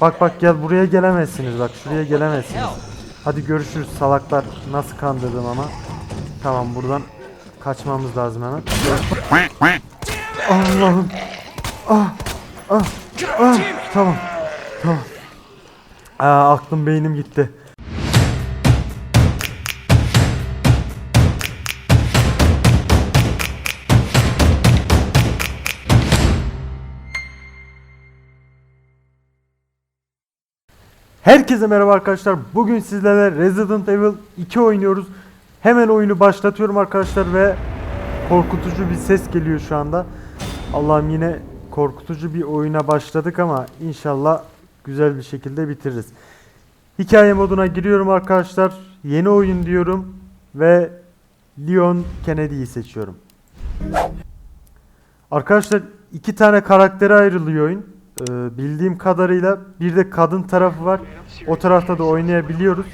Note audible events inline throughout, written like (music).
Bak bak gel buraya gelemezsiniz bak şuraya gelemezsiniz. Hadi görüşürüz salaklar. Nasıl kandırdım ama. Tamam buradan kaçmamız lazım hemen. Allah'ım. Ah, ah, ah. Tamam. Tamam. Aa, aklım beynim gitti. Herkese merhaba arkadaşlar. Bugün sizlerle Resident Evil 2 oynuyoruz. Hemen oyunu başlatıyorum arkadaşlar ve korkutucu bir ses geliyor şu anda. Allah'ım yine korkutucu bir oyuna başladık ama inşallah güzel bir şekilde bitiririz. Hikaye moduna giriyorum arkadaşlar. Yeni oyun diyorum ve Leon Kennedy'yi seçiyorum. Arkadaşlar iki tane karaktere ayrılıyor oyun. Ee, bildiğim kadarıyla bir de kadın tarafı var. O tarafta da oynayabiliyoruz.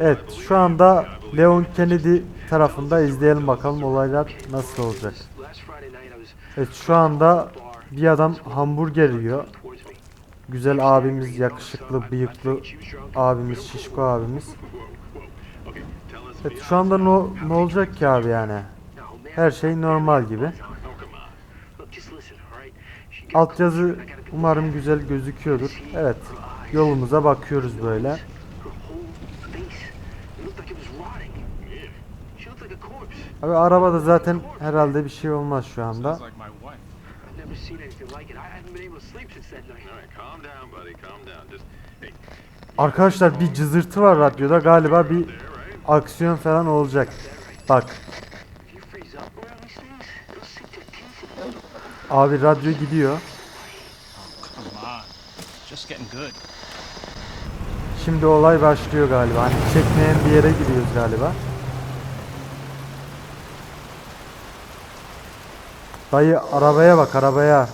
Evet şu anda Leon Kennedy tarafında izleyelim bakalım olaylar nasıl olacak. Evet şu anda bir adam hamburger yiyor. Güzel abimiz, yakışıklı, bıyıklı abimiz, şişko abimiz. Evet şu anda ne olacak ki abi yani? Her şey normal gibi. Altyazı umarım güzel gözüküyordur. Evet. Yolumuza bakıyoruz böyle. Abi arabada zaten herhalde bir şey olmaz şu anda. Arkadaşlar bir cızırtı var radyoda. Galiba bir aksiyon falan olacak. Bak. Abi radyo gidiyor. Şimdi olay başlıyor galiba. Hani çekmeyen bir yere gidiyoruz galiba. Dayı arabaya bak arabaya.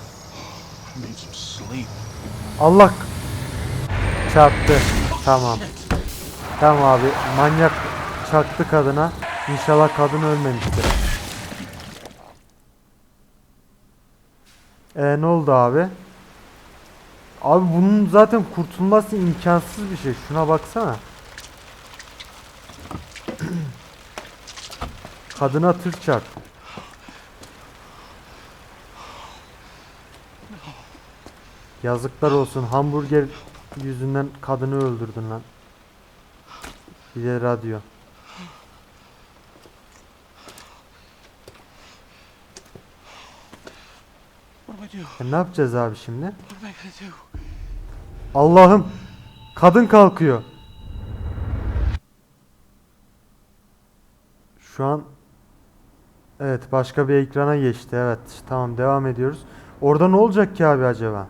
Allah çarptı. Tamam. Tamam abi. Manyak çaktı kadına. İnşallah kadın ölmemiştir. E ne oldu abi? Abi bunun zaten kurtulması imkansız bir şey. Şuna baksana. (clears throat) Kadına tır çarptı. Yazıklar olsun. Hamburger yüzünden kadını öldürdün lan. Bir de radyo. Do? E ne yapacağız abi şimdi? Allah'ım. Kadın kalkıyor. Şu an Evet başka bir ekrana geçti. Evet tamam devam ediyoruz. Orada ne olacak ki abi acaba?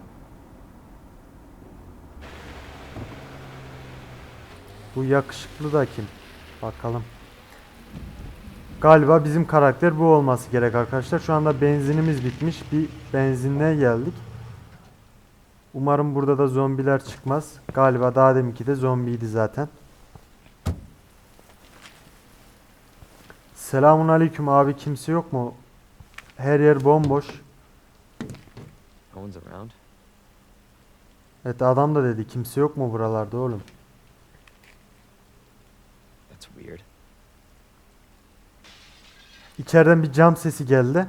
Bu yakışıklı da kim? Bakalım. Galiba bizim karakter bu olması gerek arkadaşlar. Şu anda benzinimiz bitmiş. Bir benzinliğe geldik. Umarım burada da zombiler çıkmaz. Galiba daha deminki de zombiydi zaten. Selamun aleyküm abi kimse yok mu? Her yer bomboş. Evet adam da dedi kimse yok mu buralarda oğlum? That's weird. İçeriden bir cam sesi geldi.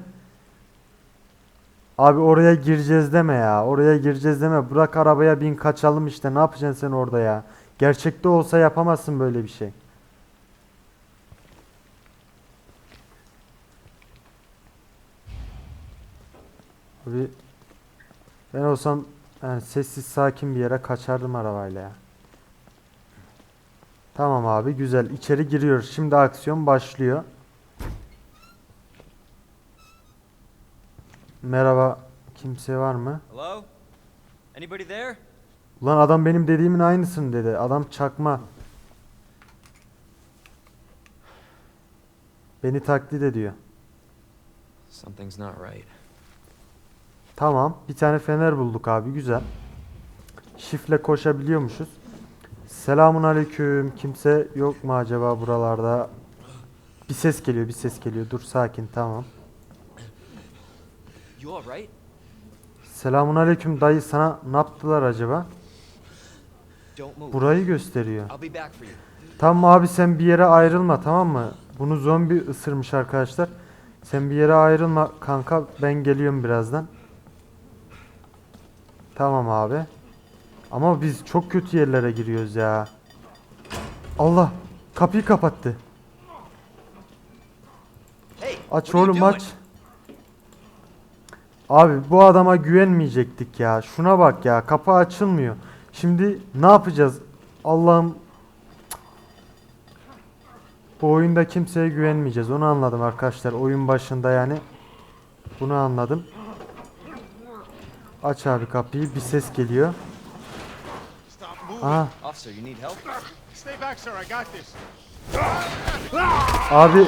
Abi oraya gireceğiz deme ya. Oraya gireceğiz deme. Bırak arabaya bin kaçalım işte. Ne yapacaksın sen orada ya? Gerçekte olsa yapamazsın böyle bir şey. Abi ben olsam yani sessiz sakin bir yere kaçardım arabayla ya. Tamam abi güzel. İçeri giriyoruz. Şimdi aksiyon başlıyor. Merhaba. Kimse var mı? Hello? Anybody there? Ulan adam benim dediğimin aynısını dedi. Adam çakma. Beni taklit ediyor. Something's not right. Tamam. Bir tane fener bulduk abi. Güzel. Şifle koşabiliyormuşuz. Selamun aleyküm. Kimse yok mu acaba buralarda? Bir ses geliyor, bir ses geliyor. Dur sakin, tamam. You alright? Selamun aleyküm dayı sana ne yaptılar acaba? Don't move. Burayı gösteriyor. I'll be back for you. Tamam abi sen bir yere ayrılma tamam mı? Bunu zombi ısırmış arkadaşlar. Sen bir yere ayrılma kanka ben geliyorum birazdan. Tamam abi. Ama biz çok kötü yerlere giriyoruz ya. Allah kapıyı kapattı. Aç oğlum aç. Abi bu adama güvenmeyecektik ya. Şuna bak ya kapı açılmıyor. Şimdi ne yapacağız? Allah'ım. Bu oyunda kimseye güvenmeyeceğiz. Onu anladım arkadaşlar. Oyun başında yani. Bunu anladım. Aç abi kapıyı. Bir ses geliyor. Aha abi.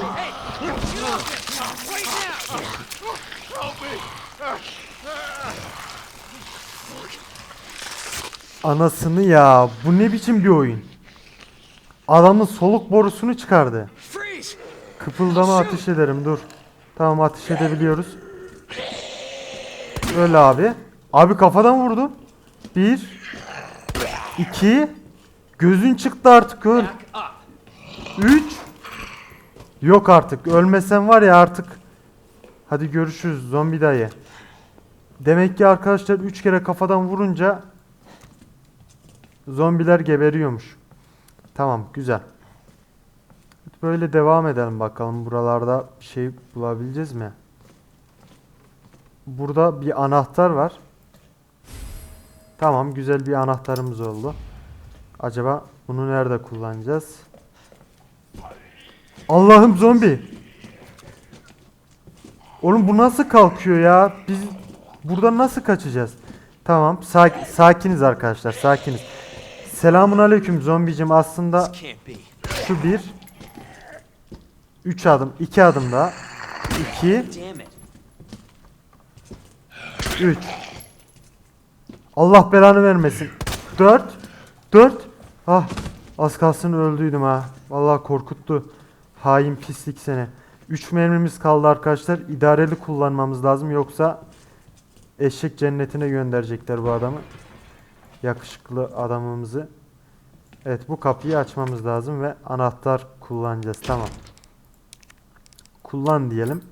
Anasını ya. Bu ne biçim bir oyun? Adamın soluk borusunu çıkardı. Kıpıldama ateş ederim dur. Tamam ateş edebiliyoruz. Öyle abi. Abi kafadan vurdum. Bir. iki, Gözün çıktı artık öl. Üç. Yok artık. Ölmesen var ya artık. Hadi görüşürüz zombi dayı. Demek ki arkadaşlar 3 kere kafadan vurunca zombiler geberiyormuş. Tamam güzel. Böyle devam edelim bakalım. Buralarda bir şey bulabileceğiz mi? Burada bir anahtar var. Tamam güzel bir anahtarımız oldu. Acaba bunu nerede kullanacağız? Allah'ım zombi. Oğlum bu nasıl kalkıyor ya? Biz buradan nasıl kaçacağız? Tamam sak- sakiniz arkadaşlar sakiniz. Selamun aleyküm zombicim aslında şu bir. Üç adım. iki adım daha. İki. Üç. Allah belanı vermesin. Dört. Dört. Ah. Az kalsın öldüydüm ha. Vallahi korkuttu. Hain pislik seni. Üç mermimiz kaldı arkadaşlar. İdareli kullanmamız lazım. Yoksa eşek cennetine gönderecekler bu adamı. Yakışıklı adamımızı. Evet bu kapıyı açmamız lazım ve anahtar kullanacağız. Tamam. Kullan diyelim.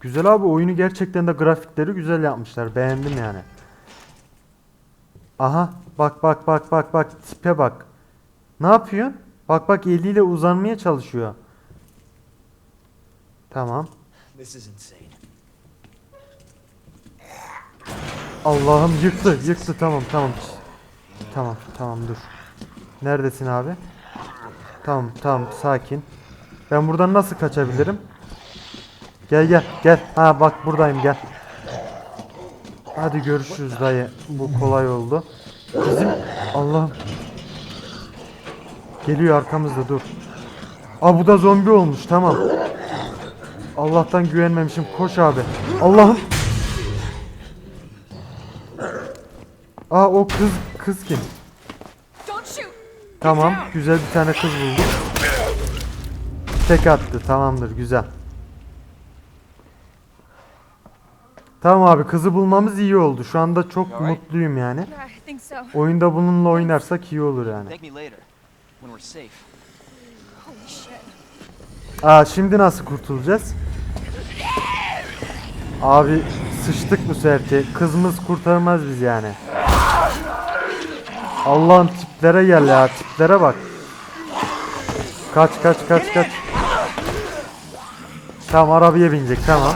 Güzel abi oyunu gerçekten de grafikleri güzel yapmışlar. Beğendim yani. Aha bak bak bak bak bak tipe bak. Ne yapıyorsun? Bak bak eliyle uzanmaya çalışıyor. Tamam. Allah'ım yıktı yıktı tamam tamam. Tamam tamam dur. Neredesin abi? Tamam tamam sakin. Ben buradan nasıl kaçabilirim? Gel gel gel. Ha bak buradayım gel. Hadi görüşürüz dayı. Bu kolay oldu. Bizim Allah'ım. Geliyor arkamızda dur. Aa bu da zombi olmuş tamam. Allah'tan güvenmemişim. Koş abi. Allah'ım. Aa o kız kız kim? Tamam güzel bir tane kız bulduk. Tek attı tamamdır güzel. Tamam abi kızı bulmamız iyi oldu. Şu anda çok mutluyum yani. Oyunda bununla oynarsak iyi olur yani. Aa şimdi nasıl kurtulacağız? Abi sıçtık bu sefer. Kızımız kurtarmaz biz yani. Allah'ın tiplere gel ya tiplere bak. Kaç kaç kaç kaç. Tamam arabaya binecek tamam.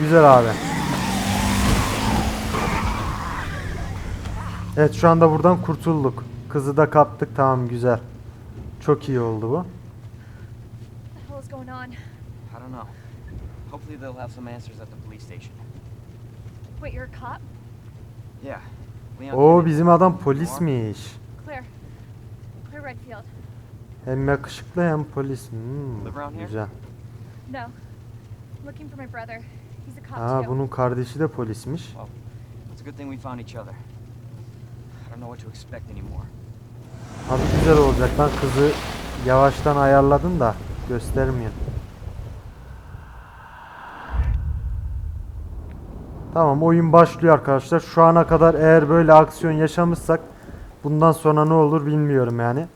Güzel abi. Evet şu anda buradan kurtulduk. Kızı da kaptık tamam güzel. Çok iyi oldu bu. I don't know. Hopefully they'll have some answers at the police station. Wait, you're a cop? Yeah. Leon Oo Kennedy. bizim adam polismiş. Claire. Claire Redfield. Hem yakışıklı hem polis. Hmm, güzel. No. I'm looking for my brother. He's a cop Aa bunun kardeşi de polismiş. Well, it's a good thing we found each other. Don't know what to expect anymore. Abi güzel olacak. Ben kızı yavaştan ayarladım da göstermiyor. Tamam oyun başlıyor arkadaşlar. Şu ana kadar eğer böyle aksiyon yaşamışsak bundan sonra ne olur bilmiyorum yani.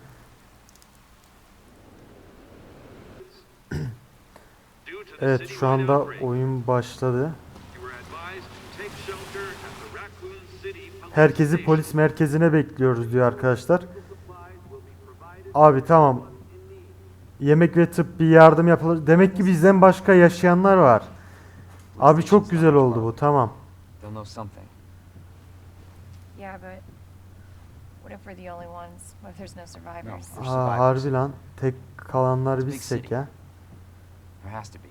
Evet şu anda oyun başladı. you were advised to take shelter at the Raccoon City Police Herkesi polis merkezine bekliyoruz diyor arkadaşlar. Abi tamam. Yemek ve tıbbi yardım yapılır. Demek ki bizden başka yaşayanlar var. Abi çok güzel oldu bu tamam. They'll know something. Yeah, but what if we're the only ones? What if there's no survivors? For Aa, harbi lan. Tek kalanlar bizsek ya. There has to be.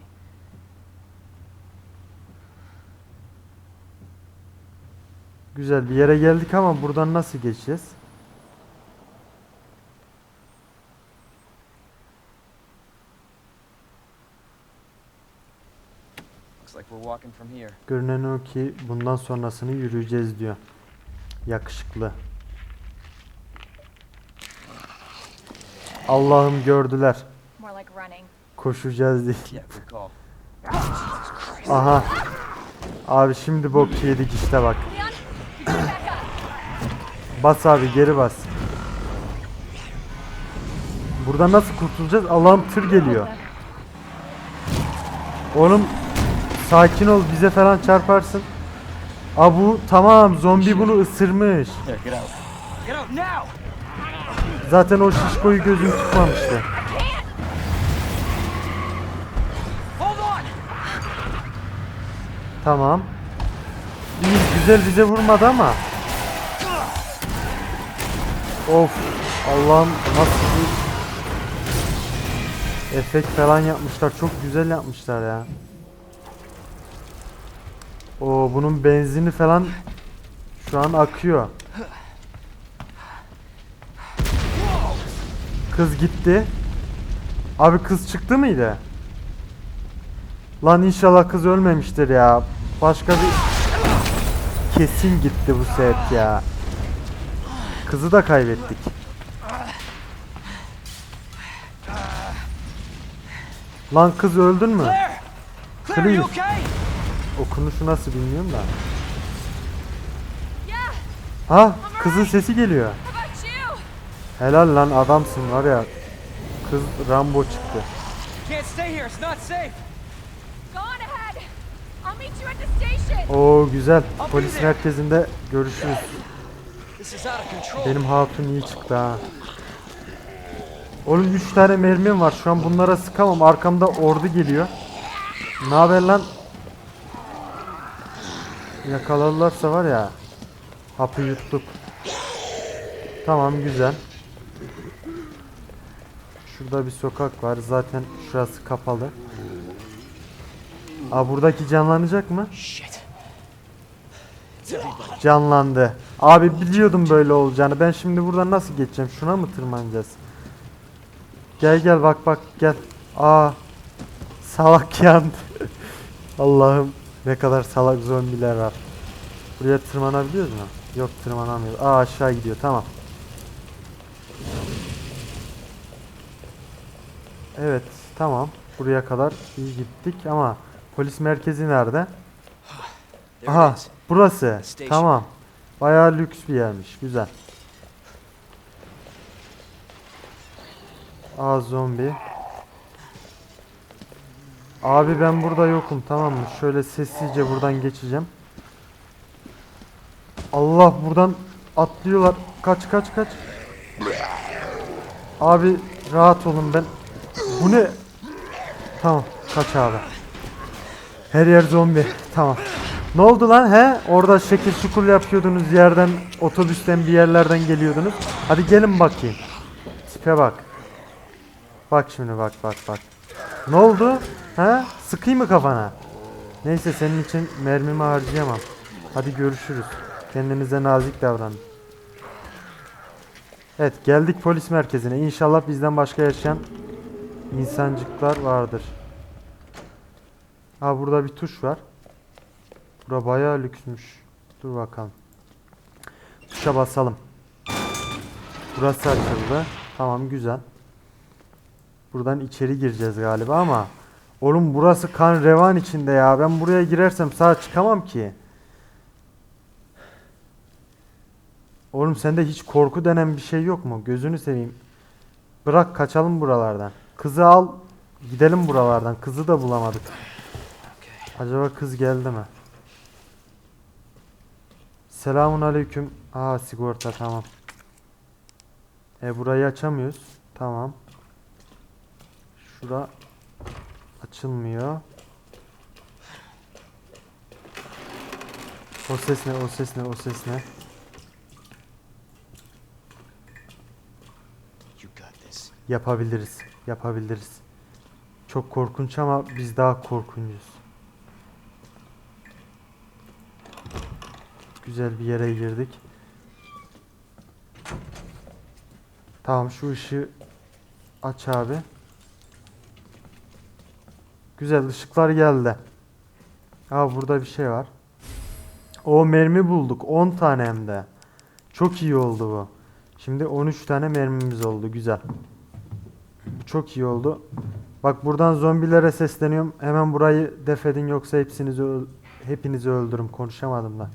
Güzel bir yere geldik ama buradan nasıl geçeceğiz? Görünen o ki bundan sonrasını yürüyeceğiz diyor. Yakışıklı. Allah'ım gördüler. Koşacağız diye. Aha. Abi şimdi bok yedik işte bak. Leon, you gotta back up. Bas abi geri bas. Buradan nasıl kurtulacağız? Allah'ım tır geliyor. Oğlum sakin ol bize falan çarparsın. Aa bu tamam zombi bunu ısırmış. Zaten o şişkoyu gözüm tutmamıştı. Hold on! Tamam. İyi güzel bize vurmadı ama. Of Allah'ım nasıl bir efekt falan yapmışlar. Çok güzel yapmışlar ya. O bunun benzini falan şu an akıyor. Kız gitti. Abi kız çıktı mıydı? Lan inşallah kız ölmemiştir ya. Başka bir kesin gitti bu set ya. Kızı da kaybettik. Lan kız öldün mü? Okay? Okunuşu nasıl bilmiyorum da. Ha kızın sesi geliyor. Helal lan adamsın var ya. Kız Rambo çıktı. Oo güzel. Polis merkezinde görüşürüz. Benim hatun iyi çıktı ha. Oğlum 3 tane mermim var. Şu an bunlara sıkamam. Arkamda ordu geliyor. Ne haber lan? Yakaladılarsa var ya. Hapı yuttuk. Tamam güzel. Şurada bir sokak var. Zaten şurası kapalı. Aa buradaki canlanacak mı? Canlandı. Abi biliyordum böyle olacağını. Ben şimdi buradan nasıl geçeceğim? Şuna mı tırmanacağız? Gel gel bak bak gel. Aa. Salak yandı. (laughs) Allah'ım ne kadar salak zombiler var. Buraya tırmanabiliyoruz mu? Yok tırmanamıyoruz. Aa aşağı gidiyor tamam. Evet tamam. Buraya kadar iyi gittik ama polis merkezi nerede? There Aha. Burası. Tamam. Bayağı lüks bir yermiş. Güzel. Aa zombi. Abi ben burada yokum tamam mı? Şöyle sessizce buradan geçeceğim. Allah buradan atlıyorlar. Kaç kaç kaç. Abi rahat olun ben. Bu ne? Tamam kaç abi. Her yer zombi. Tamam. Ne oldu lan he? Orada şekil şukul yapıyordunuz yerden, otobüsten bir yerlerden geliyordunuz. Hadi gelin bakayım. Tipe bak. Bak şimdi bak bak bak. Ne oldu? He? Sıkayım mı kafana? Neyse senin için mermimi harcayamam. Hadi görüşürüz. Kendinize nazik davranın. Evet geldik polis merkezine. İnşallah bizden başka yaşayan insancıklar vardır. Ha burada bir tuş var. Bura bayağı lüksmüş. Dur bakalım. Tuşa basalım. Burası açıldı. Tamam güzel. Buradan içeri gireceğiz galiba ama Oğlum burası kan revan içinde ya. Ben buraya girersem sağ çıkamam ki. Oğlum sende hiç korku denen bir şey yok mu? Gözünü seveyim. Bırak kaçalım buralardan. Kızı al. Gidelim buralardan. Kızı da bulamadık. Acaba kız geldi mi? Selamun aleyküm. Aa sigorta tamam. E burayı açamıyoruz. Tamam. Şura açılmıyor. O ses ne? O ses ne? O ses ne? Yapabiliriz. Yapabiliriz. Çok korkunç ama biz daha korkuncuz. Güzel bir yere girdik. Tamam şu ışığı aç abi. Güzel ışıklar geldi. Aa burada bir şey var. O mermi bulduk. 10 tane hem de. Çok iyi oldu bu. Şimdi 13 tane mermimiz oldu. Güzel. Bu çok iyi oldu. Bak buradan zombilere sesleniyorum. Hemen burayı def edin yoksa hepsinizi hepinizi öldürürüm. Konuşamadım da.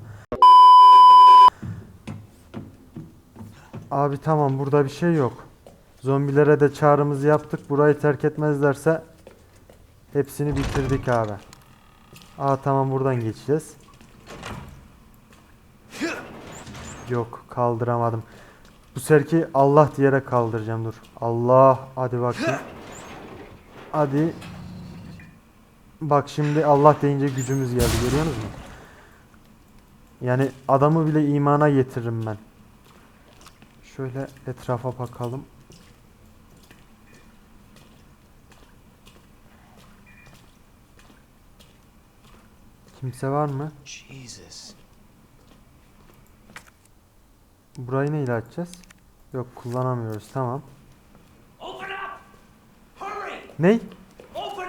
Abi tamam burada bir şey yok. Zombilere de çağrımızı yaptık. Burayı terk etmezlerse hepsini bitirdik abi. Aa tamam buradan geçeceğiz. Yok kaldıramadım. Bu serki Allah diyerek kaldıracağım dur. Allah hadi bakayım. Hadi. Bak şimdi Allah deyince gücümüz geldi görüyorsunuz mu? Yani adamı bile imana getiririm ben. Şöyle etrafa bakalım. Kimse var mı? Jesus. Burayı neyle açacağız? Yok kullanamıyoruz tamam. Ney?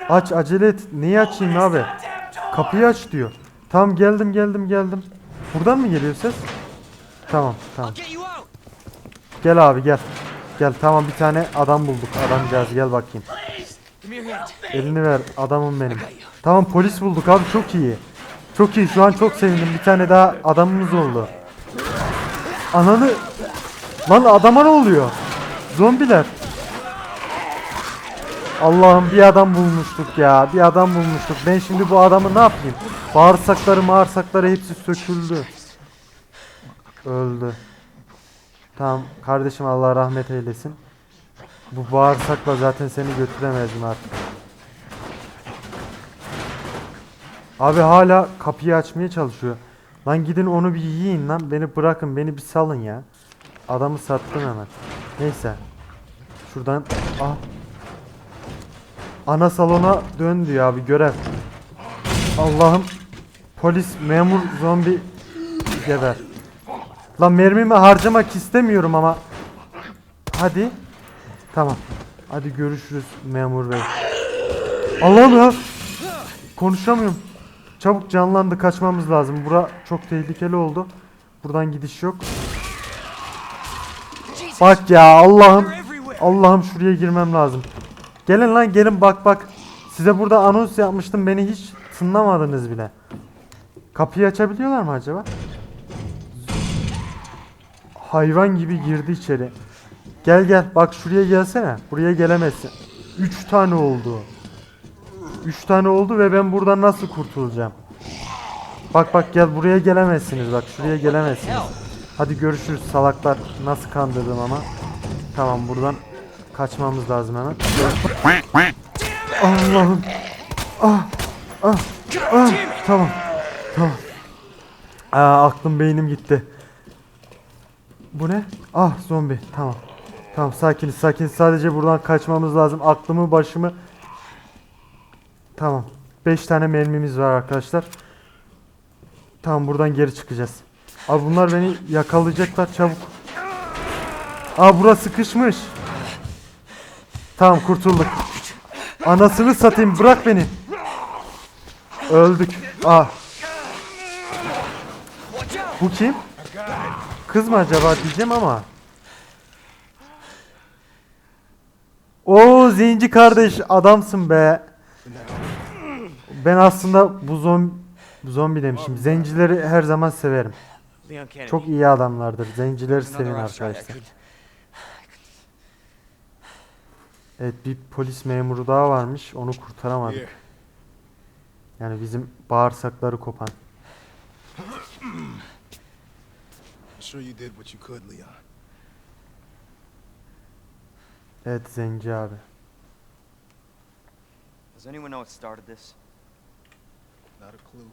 Aç acele et. Neyi açayım abi? Kapıyı aç diyor. Tamam geldim geldim geldim. Buradan mı geliyor ses? Tamam tamam. Gel abi gel. Gel tamam bir tane adam bulduk. Adamcağız gel bakayım. Elini ver adamım benim. Tamam polis bulduk abi çok iyi. Çok iyi şu an çok sevindim. Bir tane daha adamımız oldu. Ananı... Lan adama ne oluyor? Zombiler. Allah'ım bir adam bulmuştuk ya. Bir adam bulmuştuk. Ben şimdi bu adamı ne yapayım? Bağırsakları bağırsakları hepsi söküldü. Öldü. Tamam kardeşim Allah rahmet eylesin. Bu bağırsakla zaten seni götüremezdim artık. Abi hala kapıyı açmaya çalışıyor. Lan gidin onu bir yiyin lan. Beni bırakın beni bir salın ya. Adamı sattım hemen. Neyse. Şuradan ah. Ana salona dön diyor abi görev. Allah'ım. Polis, memur, zombi geber. Lan mermimi harcamak istemiyorum ama. Hadi. Tamam. Hadi görüşürüz memur bey. Allah'ım ya. Konuşamıyorum. Çabuk canlandı kaçmamız lazım. Bura çok tehlikeli oldu. Buradan gidiş yok. Bak ya Allah'ım. Allah'ım şuraya girmem lazım. Gelin lan gelin bak bak. Size burada anons yapmıştım. Beni hiç tınlamadınız bile. Kapıyı açabiliyorlar mı acaba? Hayvan gibi girdi içeri. Gel gel bak şuraya gelsene. Buraya gelemezsin. 3 tane oldu. 3 tane oldu ve ben buradan nasıl kurtulacağım? Bak bak gel buraya gelemezsiniz bak şuraya gelemezsiniz. Hadi görüşürüz salaklar. Nasıl kandırdım ama. Tamam buradan kaçmamız lazım hemen. Allah'ım. Ah, ah, ah. Tamam. Tamam. Aa, aklım beynim gitti. Bu ne? Ah zombi. Tamam. Tamam sakiniz sakiniz. Sadece buradan kaçmamız lazım. Aklımı başımı Tamam. 5 tane mermimiz var arkadaşlar. Tamam buradan geri çıkacağız. Abi bunlar beni yakalayacaklar çabuk. Aa burası sıkışmış. Tamam kurtulduk. Anasını satayım bırak beni. Öldük. Aa. Bu kim? Kız mı acaba diyeceğim ama. Oo zenci kardeş adamsın be. Ben aslında bu zombi, zombi demişim. Zencileri her zaman severim. Çok iyi adamlardır. Zencileri sevin arkadaşlar. Evet bir polis memuru daha varmış. Onu kurtaramadık. Yani bizim bağırsakları kopan. Sure you did what you could, Leon. Evet Zenci abi. Does anyone know what started this? Not a clue.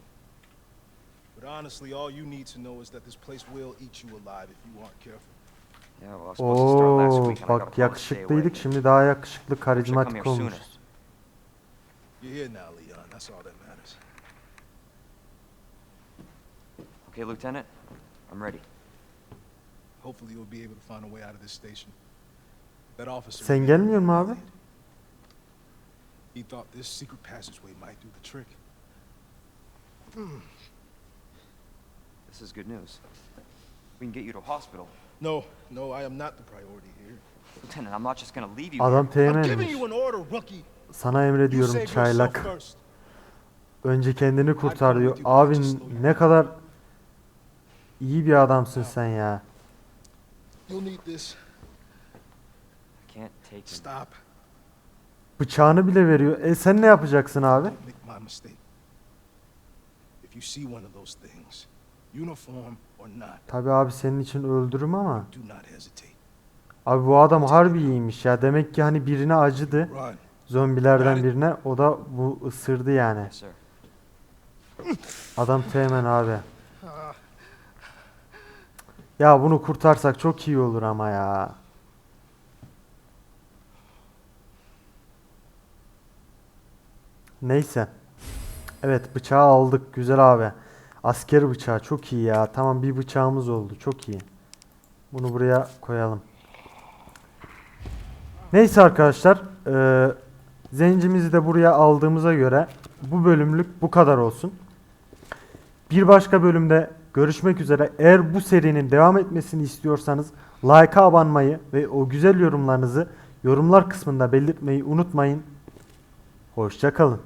But honestly, all you need to know is that this place will eat you alive if you aren't careful. Yeah, well, I was supposed to start last Oo week and I got bak a call to stay away. yakışıklıydık şimdi daha yakışıklı Wish I'd come karizmatik here sooner. olmuşuz. You're here now, Leon. That's all that matters. Okay, Lieutenant, I'm ready. Hopefully, you'll be able to find a way out of this station. That officer. Sen gelmiyor mu abi? He thought this secret passageway might do the trick. This is good news. We can get you to hospital. No, no, I am not the priority here. Lieutenant, I'm not just gonna leave you Adam. I'm giving you an order, rookie. Sana emrediyorum çaylak. Önce kendini kurtar diyor. Abi ne kadar iyi bir adamsın sen ya. You'll need this. I can't take him. Stop. Bıçağını bile veriyor. E sen ne yapacaksın abi? Don't make my mistake. If you see one of those things, uniform or not, Tabi abi senin için öldürüm ama. do not hesitate. Abi bu adam harbi iyiymiş ya. Demek ki hani birine acıdı. Run. Zombilerden birine. O da bu ısırdı yani. Yes, sir. Adam teğmen abi. Ya bunu kurtarsak çok iyi olur ama ya. Neyse. Evet bıçağı aldık. Güzel abi. Asker bıçağı çok iyi ya. Tamam bir bıçağımız oldu. Çok iyi. Bunu buraya koyalım. Neyse arkadaşlar. eee, zencimizi de buraya aldığımıza göre bu bölümlük bu kadar olsun. Bir başka bölümde görüşmek üzere. Eğer bu serinin devam etmesini istiyorsanız like'a abanmayı ve o güzel yorumlarınızı yorumlar kısmında belirtmeyi unutmayın. Hoşçakalın.